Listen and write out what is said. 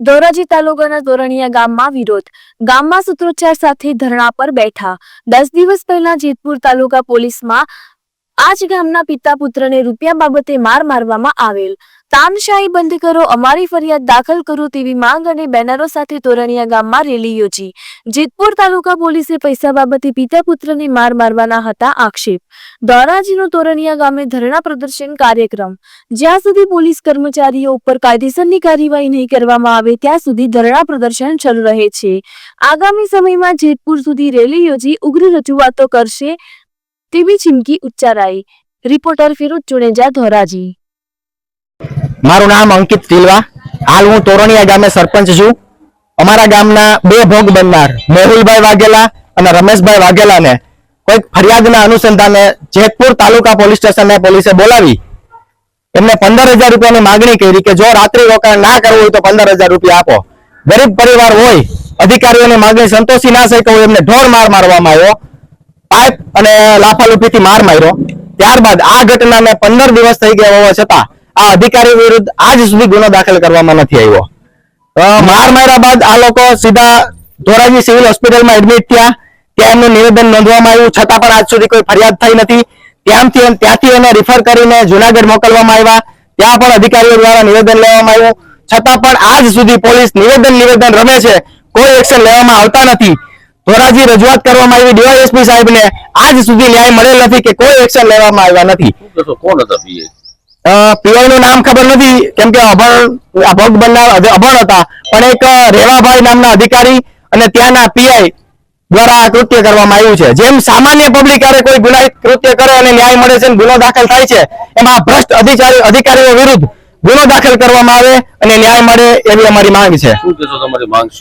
ધોરાજી તાલુકાના ધોરણીયા ગામમાં વિરોધ. ગામમાં સૂત્રોચ્ચાર સાથે ધરણા પર બેઠા. દસ દિવસ પહેલા જેતપુર તાલુકા પોલીસમાં આ જ ગામના પિતા પુત્રને રૂપિયા બાબતે માર મારવામાં આવેલ. તાનશાહી બંધ કરો અમારી ફરિયાદ દાખલ કરો તેવી માંગ અને બેનરો સાથે તોરણિયા ગામમાં રેલી યોજી. જેતપુર તાલુકા પોલીસે પૈસા બાબતે પિતા પુત્રને માર મારવાના હતા આક્ષેપ. ધોરાજીનો તોરણિયા ગામે ધરણા પ્રદર્શન કાર્યક્રમ. જ્યાં સુધી પોલીસ કર્મચારીઓ ઉપર કાયદેસરની કાર્યવાહી નહીં કરવામાં આવે, ત્યાં સુધી ધરણા પ્રદર્શન શરૂ રહે છે. આગામી સમયમાં જેતપુર સુધી રેલી યોજી ઉગ્ર રજૂઆતો કરશે. તેવી ચીમકી ઉચ્ચારાઈ. રિપોર્ટર ફિરોજ ચુનેજા ધોરાજી. મારું નામ અંકિત તિલવા. હાલ હું તોરણિયા ગામે સરપંચ છું. અમારા ગામના બે ભોગ બનનાર મેહુલભાઈ વાઘેલા અને રમેશભાઈ વાઘેલાને કોઈક ફરિયાદના અનુસંધાને જેતપુર તાલુકા પોલીસ સ્ટેશને પોલીસે બોલાવી. એમને પંદર હજાર રૂપિયાની માંગણી કરી કે જો રાત્રિ રોકાણ ના કરવું હોય તો પંદર હજાર રૂપિયા આપો. ગરીબ પરિવાર હોય, અધિકારીઓની માગણી સંતોષી ના શકે એમને ઢોર માર મારવામાં આવ્યો. પાઇપ અને લાફાલુફીથી માર માર્યો. ત્યારબાદ આ ઘટનાને પંદર દિવસ થઈ ગયા હોવા છતાં આ અધિકારી વિરુદ્ધ આજ સુધી ગુનો દાખલ કરવામાં નથી આવ્યો. માર માર્યા બાદ આ લોકો સીધા ધોરાજી સિવિલ હોસ્પિટલમાં એડમિટ થયા. ત્યાં એમનું નિવેદન નોંધવામાં આવ્યું. છતાં પણ આજ સુધી કોઈ ફરિયાદ થઈ નથી. ત્યાંથી ત્યાંથી એને રિફર કરીને જુનાગઢ મોકલવામાં આવ્યા. ત્યાં પણ અધિકારીઓ દ્વારા નિવેદન લેવામાં આવ્યું. છતાં પણ આજ સુધી પોલીસ નિવેદન નિવેદન રમે છે. કોઈ એક્શન લેવામાં આવતા નથી. ધોરાજી રજૂઆત કરવામાં આવી. ડીવાયએસપી સાહેબને આજ સુધી ન્યાય મળેલ નથી કે કોઈ એક્શન લેવામાં આવ્યા નથી. કોણ હતા પીએ પીઆઈ નું નામ ખબર નથી. કેમ કે અભણ આ બનનાર અભણ હતા. પણ એક રેવાભાઈ નામના અધિકારી અને ત્યાંના પીઆઈ દ્વારા આ કૃત્ય કરવામાં આવ્યું છે. જેમ સામાન્ય પબ્લિક ક્યારે કોઈ ગુનાહિત કૃત્ય કરે અને ન્યાય મળે છે ગુનો દાખલ થાય છે એમાં ભ્રષ્ટ અધિકારી અધિકારીઓ વિરુદ્ધ ગુનો દાખલ કરવામાં આવે અને ન્યાય મળે એવી અમારી માંગ છે. શું તમારી માંગ છે